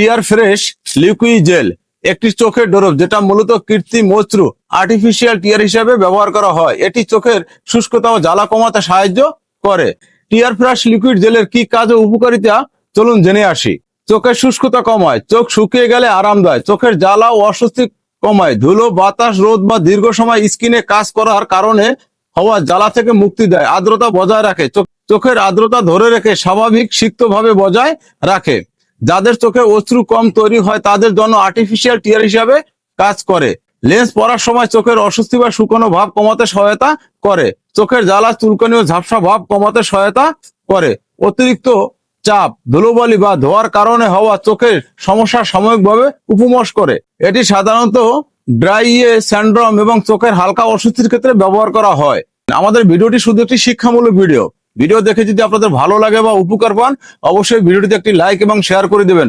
টিয়ার fresh liquid gel, একটি চোখের ডরব যেটা মূলত কৃত্রিম মৈত্রু আর্টিফিশিয়াল টিয়ার হিসেবে ব্যবহার করা হয়। এটি চোখের শুষ্কতা ও জ্বালা কমাতে সাহায্য করে। টিয়ার ফ্রেশ লিকুইড জেলের কি কাজ ও উপকারিতা চলুন জেনে আসি। চোখের শুষ্কতা কমায়, চোখ শুকিয়ে গেলে আরাম দেয় চোখের জ্বালা ও অস্বস্তি কমায়, ধুলো, বাতাস, রোদ বা দীর্ঘ সময় স্কিনে কাজ করার কারণে হওয়া জ্বালা থেকে মুক্তি দেয়, আর্দ্রতা বজায় রাখে, চোখ- চোখের আর্দ্রতা ধরে রেখে স্বাভাবিক, সিক্তভাবে বজায় রাখে। যাদের চোখে অশ্রু কম তৈরি হয়, তাদের জন্য আর্টিফিশিয়াল টিয়ার হিসাবে কাজ করে। লেন্স পরার সময় চোখের অস্বস্তি বা শুকনো ভাব কমাতে সহায়তা করে। চোখের জ্বালা, চুলকানি ও ঝাপসা ভাব কমাতে সহায়তা করে। অতিরিক্ত চাপ, ধুলোবালি বা ধোয়ার কারণে হওয়া চোখের সমস্যা সাময়িকভাবে উপমস করে। এটি সাধারণত ড্রাইয়ে স্যান্ড্রম এবং চোখের হালকা অস্বস্তির ক্ষেত্রে ব্যবহার করা হয়। আমাদের ভিডিওটি শুধু একটি শিক্ষামূলক ভিডিও। ভিডিও দেখে যদি আপনাদের ভালো লাগে বা উপকার পান, অবশ্যই ভিডিওটিতে একটি লাইক এবং শেয়ার করে দেবেন।